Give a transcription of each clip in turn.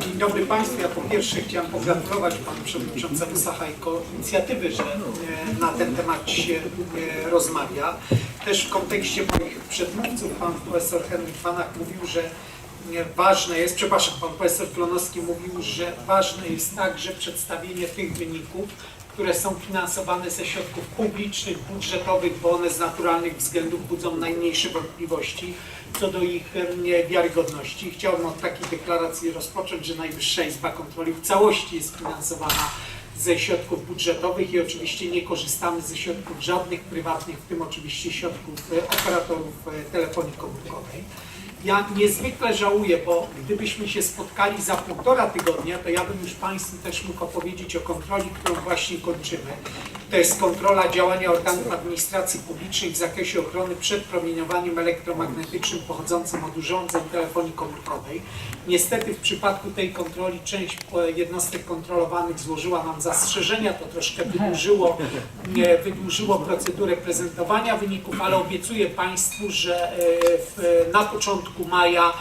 Dzień dobry Państwu. Ja po pierwsze chciałem pogratulować Panu Przewodniczącemu Sachajko inicjatywy, że e, na ten temat się e, rozmawia. Też w kontekście moich przedmówców Pan Profesor Henryk Fanach mówił, że e, ważne jest, przepraszam, Pan Profesor Klonowski mówił, że ważne jest także przedstawienie tych wyników, które są finansowane ze środków publicznych, budżetowych, bo one z naturalnych względów budzą najmniejsze wątpliwości co do ich wiarygodności. Chciałbym od takiej deklaracji rozpocząć, że Najwyższa Izba Kontroli w całości jest finansowana ze środków budżetowych i oczywiście nie korzystamy ze środków żadnych prywatnych, w tym oczywiście środków e, operatorów e, telefonii komórkowej. Ja niezwykle żałuję, bo gdybyśmy się spotkali za półtora tygodnia, to ja bym już Państwu też mógł opowiedzieć o kontroli, którą właśnie kończymy. To jest kontrola działania organów administracji publicznej w zakresie ochrony przed promieniowaniem elektromagnetycznym pochodzącym od urządzeń telefonii komórkowej. Niestety w przypadku tej kontroli część e, jednostek kontrolowanych złożyła nam zastrzeżenia, to troszkę wydłużyło, nie, wydłużyło procedurę prezentowania wyników, ale obiecuję Państwu, że e, w, na początku maja,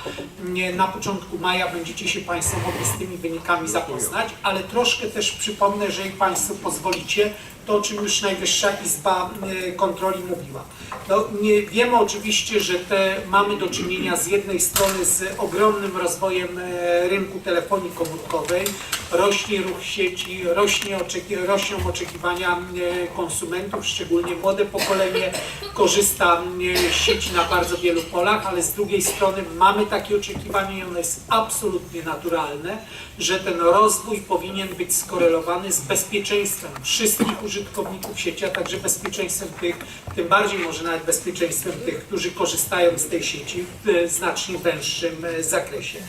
na początku maja będziecie się Państwo mogli z tymi wynikami zapoznać, ale troszkę też przypomnę, jeżeli Państwo pozwolicie, to o czym już Najwyższa Izba e, Kontroli mówiła. No, nie wiemy oczywiście, że te, mamy do czynienia z jednej strony z ogromnym rozwojem e, rynku telefonii komórkowej, rośnie ruch sieci, rośnie oczeki, rosną oczekiwania e, konsumentów, szczególnie młode pokolenie korzysta z sieci na bardzo wielu polach, ale z drugiej strony mamy takie oczekiwanie i ono jest absolutnie naturalne, że ten rozwój powinien być skorelowany z bezpieczeństwem wszystkich użytkowników sieci, a także bezpieczeństwem tych, tym bardziej może nawet bezpieczeństwem tych, którzy korzystają z tej sieci w e, znacznie węższym e, zakresie.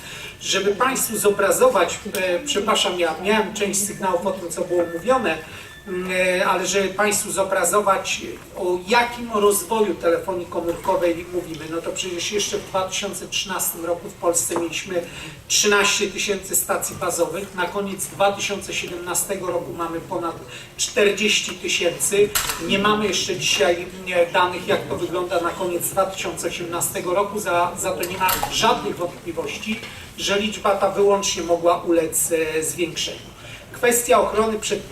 Żeby Państwu zobrazować, e, przepraszam, ja miałem część sygnałów o tym, co było mówione, ale żeby Państwu zobrazować, o jakim rozwoju telefonii komórkowej mówimy, no to przecież jeszcze w 2013 roku w Polsce mieliśmy 13 tysięcy stacji bazowych, na koniec 2017 roku mamy ponad 40 tysięcy. Nie mamy jeszcze dzisiaj danych, jak to wygląda na koniec 2018 roku, za, za to nie ma żadnych wątpliwości, że liczba ta wyłącznie mogła ulec e, zwiększeniu. Kwestia ochrony przed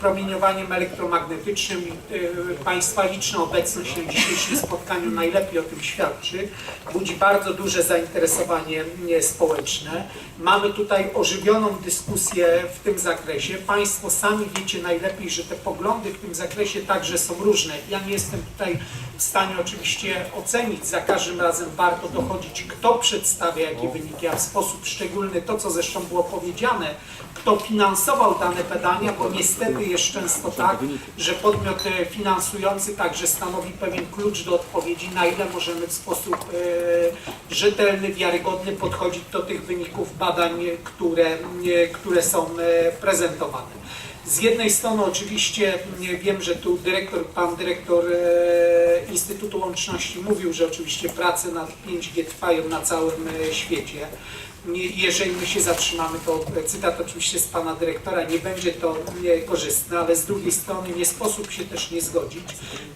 promieniowaniem elektromagnetycznym. y, Państwa liczna obecność na dzisiejszym spotkaniu najlepiej o tym świadczy. Budzi bardzo duże zainteresowanie społeczne. Mamy tutaj ożywioną dyskusję w tym zakresie. Państwo sami wiecie najlepiej, że te poglądy w tym zakresie także są różne. Ja nie jestem tutaj w stanie oczywiście ocenić. Za każdym razem warto dochodzić, kto przedstawia jakie wyniki, a w sposób szczególny to, co zresztą było powiedziane, kto finansował dane badania, bo niestety jest często tak, że podmiot e, finansujący także stanowi pewien klucz do odpowiedzi, na ile możemy w sposób e, rzetelny, wiarygodny podchodzić do tych wyników badań, które, e, które są prezentowane. Z jednej strony oczywiście wiem, że tu dyrektor, pan dyrektor Instytutu Łączności mówił, że oczywiście prace nad 5G trwają na całym świecie. Nie, jeżeli my się zatrzymamy, to cytat oczywiście z pana dyrektora, nie będzie to korzystne, ale z drugiej strony nie sposób się też nie zgodzić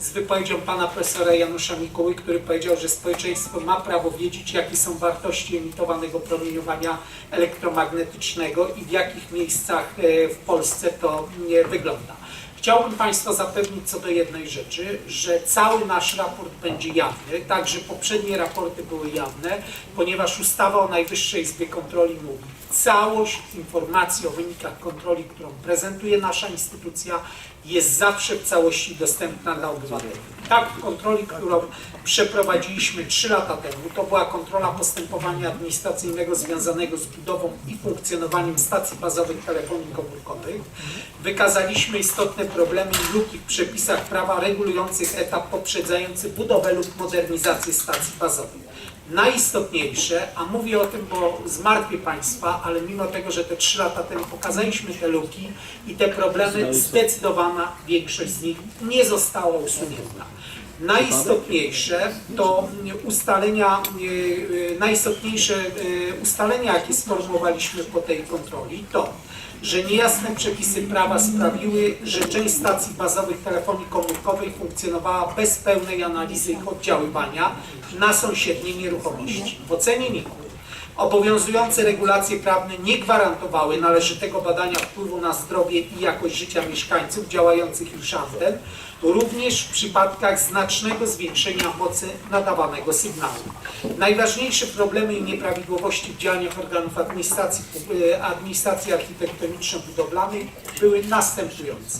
z wypowiedzią pana profesora Janusza Mikuły, który powiedział, że społeczeństwo ma prawo wiedzieć, jakie są wartości emitowanego promieniowania elektromagnetycznego i w jakich miejscach e, w Polsce to nie wygląda. Chciałbym Państwa zapewnić co do jednej rzeczy, że cały nasz raport będzie jawny, także poprzednie raporty były jawne, ponieważ ustawa o Najwyższej Izbie Kontroli mówi, całość informacji o wynikach kontroli, którą prezentuje nasza instytucja, jest zawsze w całości dostępna dla obywateli. Tak w kontroli, którą przeprowadziliśmy 3 lata temu, to była kontrola postępowania administracyjnego związanego z budową i funkcjonowaniem stacji bazowych telefonii komórkowych. Wykazaliśmy istotne problemy i luki w przepisach prawa regulujących etap poprzedzający budowę lub modernizację stacji bazowych. Najistotniejsze, a mówię o tym, bo zmartwię Państwa, ale mimo tego, że te trzy lata temu pokazaliśmy te luki i te problemy, zdecydowana większość z nich nie została usunięta. Najistotniejsze to ustalenia, y, y, najistotniejsze y, ustalenia, jakie sformułowaliśmy po tej kontroli, to że niejasne przepisy prawa sprawiły, że część stacji bazowych telefonii komórkowej funkcjonowała bez pełnej analizy ich oddziaływania na sąsiednie nieruchomości. W ocenie NIK Obowiązujące regulacje prawne nie gwarantowały należytego badania wpływu na zdrowie i jakość życia mieszkańców działających już anten, również w przypadkach znacznego zwiększenia mocy nadawanego sygnału. Najważniejsze problemy i nieprawidłowości w działaniach organów administracji, e, administracji architektoniczno-budowlanej były następujące.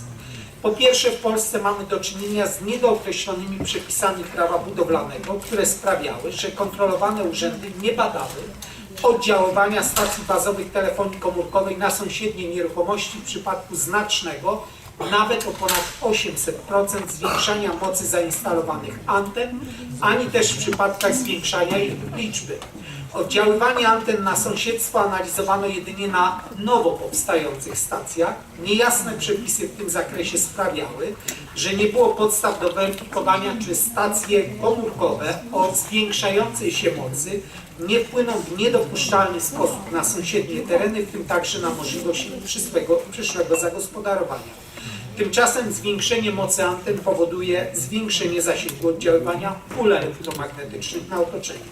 Po pierwsze, w Polsce mamy do czynienia z niedookreślonymi przepisami prawa budowlanego, które sprawiały, że kontrolowane urzędy nie badały oddziaływania stacji bazowych telefonii komórkowej na sąsiednie nieruchomości w przypadku znacznego, nawet o ponad 800% zwiększania mocy zainstalowanych anten, ani też w przypadkach zwiększania ich liczby. Oddziaływanie anten na sąsiedztwo analizowano jedynie na nowo powstających stacjach. Niejasne przepisy w tym zakresie sprawiały, że nie było podstaw do weryfikowania, czy stacje komórkowe o zwiększającej się mocy nie wpłyną w niedopuszczalny sposób na sąsiednie tereny, w tym także na możliwość przyszłego, przyszłego zagospodarowania. Tymczasem zwiększenie mocy anten powoduje zwiększenie zasięgu oddziaływania pól elektromagnetycznych na otoczenie.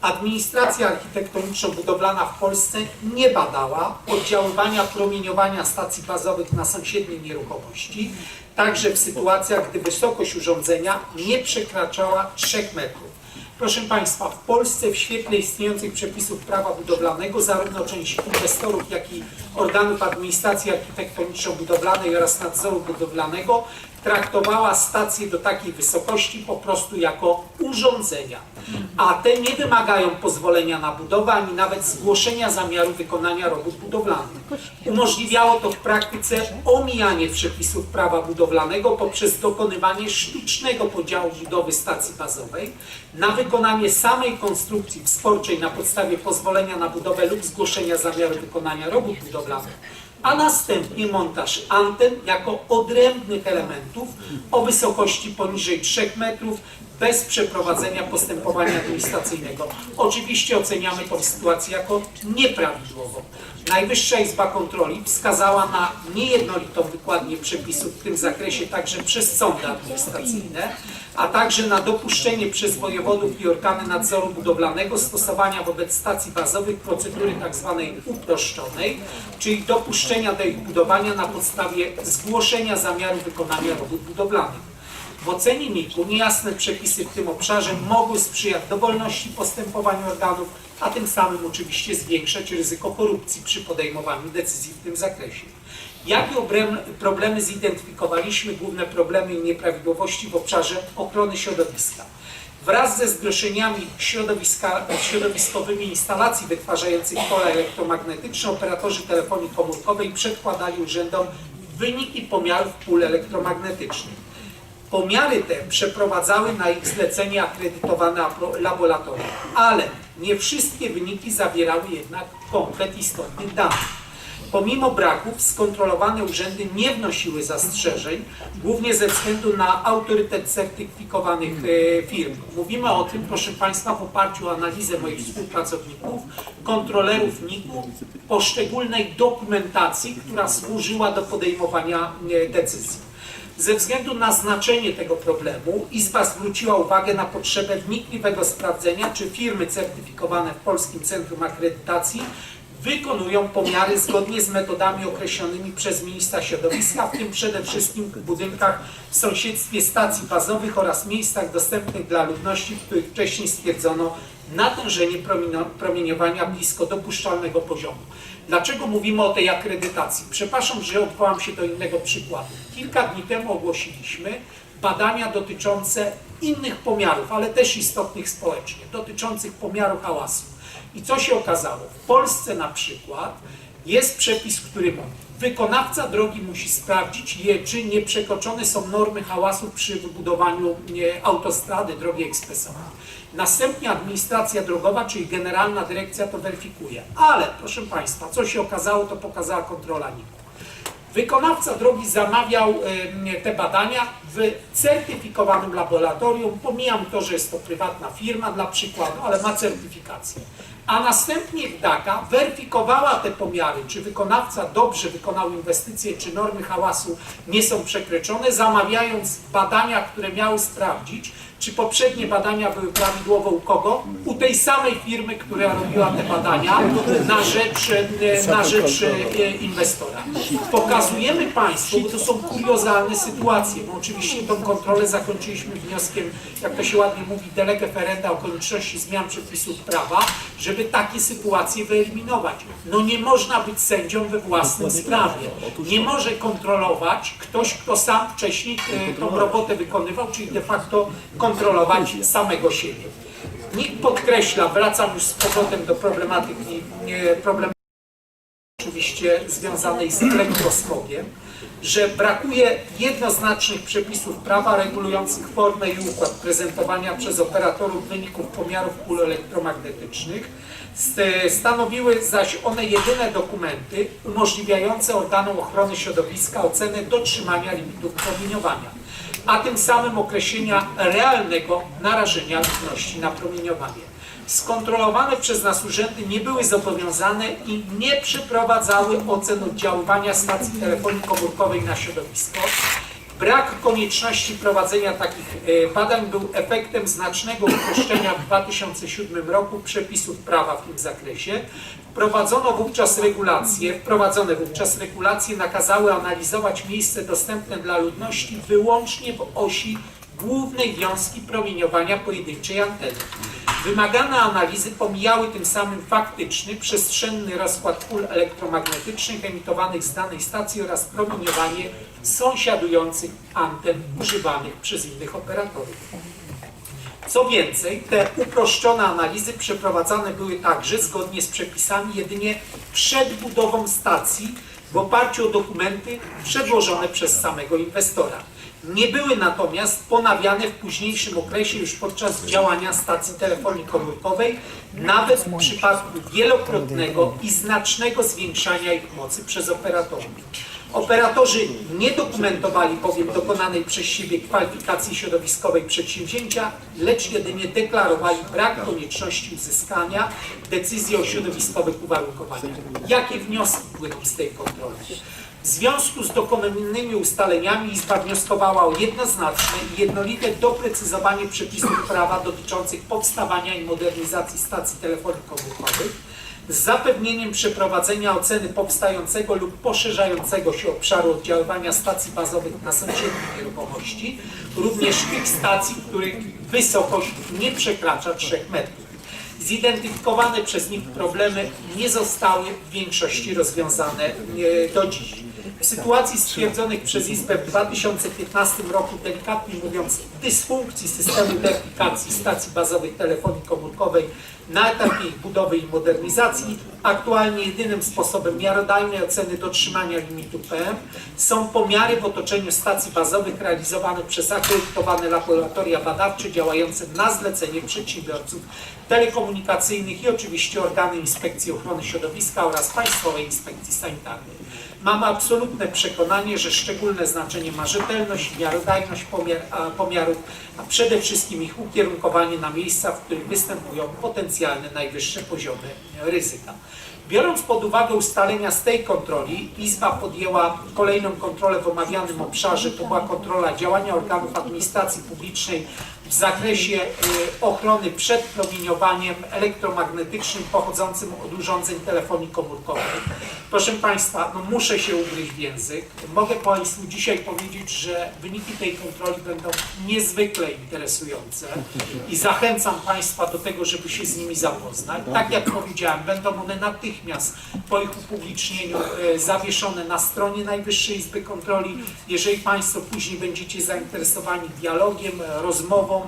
Administracja architektoniczno-budowlana w Polsce nie badała oddziaływania promieniowania stacji bazowych na sąsiednie nieruchomości, także w sytuacjach, gdy wysokość urządzenia nie przekraczała 3 metrów. Proszę Państwa, w Polsce w świetle istniejących przepisów prawa budowlanego zarówno część inwestorów, jak i organów administracji architektoniczno-budowlanej oraz nadzoru budowlanego traktowała stacje do takiej wysokości po prostu jako urządzenia, a te nie wymagają pozwolenia na budowę ani nawet zgłoszenia zamiaru wykonania robót budowlanych. Umożliwiało to w praktyce omijanie przepisów prawa budowlanego poprzez dokonywanie sztucznego podziału budowy stacji bazowej na wykonanie samej konstrukcji wsporczej na podstawie pozwolenia na budowę lub zgłoszenia zamiaru wykonania robót budowlanych a następnie montaż anten jako odrębnych elementów o wysokości poniżej 3 metrów bez przeprowadzenia postępowania administracyjnego. Oczywiście oceniamy tę sytuację jako nieprawidłową. Najwyższa Izba Kontroli wskazała na niejednolitą wykładnię przepisów w tym zakresie także przez sądy administracyjne, a także na dopuszczenie przez wojewodów i organy nadzoru budowlanego stosowania wobec stacji bazowych procedury tzw. uproszczonej, czyli dopuszczenia do ich budowania na podstawie zgłoszenia zamiaru wykonania robót budowlanych. W ocenie NIK-u niejasne przepisy w tym obszarze mogły sprzyjać dowolności postępowania organów, a tym samym oczywiście zwiększać ryzyko korupcji przy podejmowaniu decyzji w tym zakresie. Jakie problemy zidentyfikowaliśmy, główne problemy i nieprawidłowości w obszarze ochrony środowiska? Wraz ze zgłoszeniami środowiskowymi instalacji wytwarzających pola elektromagnetyczne operatorzy telefonii komórkowej przedkładali urzędom wyniki pomiarów pól elektromagnetycznych. Pomiary te przeprowadzały na ich zlecenie akredytowane laboratoria, ale nie wszystkie wyniki zawierały jednak komplet istotnych danych. Pomimo braków skontrolowane urzędy nie wnosiły zastrzeżeń, głównie ze względu na autorytet certyfikowanych e, firm. Mówimy o tym, proszę Państwa, w oparciu o analizę moich współpracowników, kontrolerów NIK-u, poszczególnej dokumentacji, która służyła do podejmowania e, decyzji. Ze względu na znaczenie tego problemu Izba zwróciła uwagę na potrzebę wnikliwego sprawdzenia, czy firmy certyfikowane w Polskim Centrum Akredytacji wykonują pomiary zgodnie z metodami określonymi przez ministra środowiska, w tym przede wszystkim w budynkach w sąsiedztwie stacji bazowych oraz miejscach dostępnych dla ludności, w których wcześniej stwierdzono natężenie promienio- promieniowania blisko dopuszczalnego poziomu. Dlaczego mówimy o tej akredytacji? Przepraszam, że odwołam się do innego przykładu. Kilka dni temu ogłosiliśmy badania dotyczące innych pomiarów, ale też istotnych społecznie, dotyczących pomiaru hałasu. I co się okazało? W Polsce na przykład jest przepis, który mówi, wykonawca drogi musi sprawdzić, je, czy nie przekroczone są normy hałasu przy wybudowaniu nie, autostrady, drogi ekspresowej. Następnie administracja drogowa, czyli Generalna Dyrekcja to weryfikuje. Ale, proszę Państwa, co się okazało, to pokazała kontrola NIK. Wykonawca drogi zamawiał em, te badania w certyfikowanym laboratorium. Pomijam to, że jest to prywatna firma dla przykładu, ale ma certyfikację. A następnie DAKA weryfikowała te pomiary, czy wykonawca dobrze wykonał inwestycje, czy normy hałasu nie są przekroczone, zamawiając badania, które miały sprawdzić, czy poprzednie badania były prawidłowe u kogo? U tej samej firmy, która robiła te badania na rzecz, e, na rzecz e, inwestora. Pokazujemy Państwu, bo to są kuriozalne sytuacje, bo oczywiście tą kontrolę zakończyliśmy wnioskiem, jak to się ładnie mówi, delege ferenda o konieczności zmian przepisów prawa, żeby takie sytuacje wyeliminować. No nie można być sędzią we własnej sprawie. Nie może kontrolować ktoś, kto sam wcześniej e, tą robotę wykonywał, czyli de facto kontrolować samego siebie. NIK podkreśla, wracam już z powrotem do problematyki, e, problematyki oczywiście związanej z elektrosmogiem, że brakuje jednoznacznych przepisów prawa regulujących formę i układ prezentowania przez operatorów wyników pomiarów pól elektromagnetycznych. St- Stanowiły zaś one jedyne dokumenty umożliwiające organom ochrony środowiska ocenę dotrzymania limitów promieniowania, a tym samym określenia realnego narażenia ludności na promieniowanie skontrolowane przez nas urzędy nie były zobowiązane i nie przeprowadzały ocen oddziaływania stacji telefonii komórkowej na środowisko. Brak konieczności prowadzenia takich e, badań był efektem znacznego uproszczenia w 2007 roku przepisów prawa w tym zakresie. Wprowadzono wówczas regulacje, wprowadzone wówczas regulacje nakazały analizować miejsce dostępne dla ludności wyłącznie w osi głównej wiązki promieniowania pojedynczej anteny. Wymagane analizy pomijały tym samym faktyczny, przestrzenny rozkład pól elektromagnetycznych emitowanych z danej stacji oraz promieniowanie sąsiadujących anten używanych przez innych operatorów. Co więcej, te uproszczone analizy przeprowadzane były także zgodnie z przepisami jedynie przed budową stacji w oparciu o dokumenty przedłożone przez samego inwestora. Nie były natomiast ponawiane w późniejszym okresie już podczas działania stacji telefonii komórkowej, nawet w przypadku wielokrotnego i znacznego zwiększania ich mocy przez operatorów. Operatorzy nie dokumentowali bowiem dokonanej przez siebie kwalifikacji środowiskowej przedsięwzięcia, lecz jedynie deklarowali brak konieczności uzyskania decyzji o środowiskowych uwarunkowaniach. Jakie wnioski płyną z tej kontroli? W związku z dokonanymi ustaleniami Izba wnioskowała o jednoznaczne i jednolite doprecyzowanie przepisów prawa dotyczących powstawania i modernizacji stacji telefonii komórkowych z zapewnieniem przeprowadzenia oceny powstającego lub poszerzającego się obszaru oddziaływania stacji bazowych na sąsiednie nieruchomości, również tych stacji, których wysokość nie przekracza 3 metrów. Zidentyfikowane przez nich problemy nie zostały w większości rozwiązane e, do dziś. W sytuacji stwierdzonych przez Izbę w 2015 roku, delikatnie mówiąc, dysfunkcji systemu deklikacji stacji bazowych telefonii komórkowej na etapie ich budowy i modernizacji, aktualnie jedynym sposobem miarodajnej oceny dotrzymania limitu PM są pomiary w otoczeniu stacji bazowych realizowane przez akredytowane laboratoria badawcze działające na zlecenie przedsiębiorców telekomunikacyjnych i oczywiście organy Inspekcji Ochrony Środowiska oraz Państwowej Inspekcji Sanitarnej. Mamy absolutne przekonanie, że szczególne znaczenie ma rzetelność miarodajność pomiarów, a przede wszystkim ich ukierunkowanie na miejsca, w których występują potencjalne najwyższe poziomy ryzyka. Biorąc pod uwagę ustalenia z tej kontroli, Izba podjęła kolejną kontrolę w omawianym obszarze. To była kontrola działania organów administracji publicznej w zakresie y, ochrony przed promieniowaniem elektromagnetycznym pochodzącym od urządzeń telefonii komórkowej. Proszę Państwa, no muszę się ugryźć w język. Mogę Państwu dzisiaj powiedzieć, że wyniki tej kontroli będą niezwykle interesujące i zachęcam Państwa do tego, żeby się z nimi zapoznać. Tak jak powiedziałem, będą one natychmiast po ich upublicznieniu e, zawieszone na stronie Najwyższej Izby Kontroli. Jeżeli Państwo później będziecie zainteresowani dialogiem, rozmową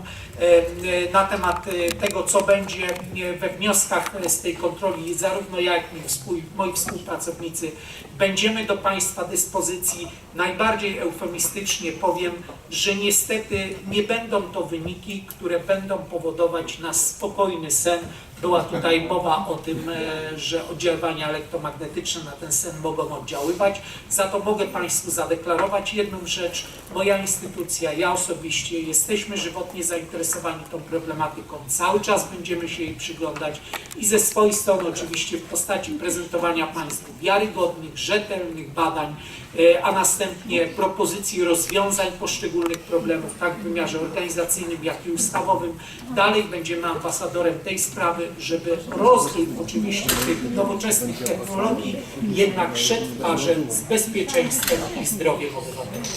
na temat e, tego, co będzie e, we wnioskach z tej kontroli, zarówno ja, jak i moi współpracownicy, będziemy do Państwa dyspozycji. Najbardziej eufemistycznie powiem, że niestety nie będą to wyniki, które będą powodować nas spokojny sen. Była tutaj mowa o tym, e, że oddziaływania elektromagnetyczne na ten sen mogą oddziaływać. Za to mogę Państwu zadeklarować jedną rzecz. Moja instytucja, ja osobiście jesteśmy żywotnie zainteresowani tą problematyką. Cały czas będziemy się jej przyglądać i ze swojej strony oczywiście w postaci prezentowania Państwu wiarygodnych, rzetelnych badań, e, a następnie propozycji rozwiązań poszczególnych problemów, tak w wymiarze organizacyjnym, jak i ustawowym. Dalej będziemy ambasadorem tej sprawy, żeby rozwój oczywiście tych nowoczesnych technologii jednak szedł w parze z bezpieczeństwem i zdrowiem obywateli.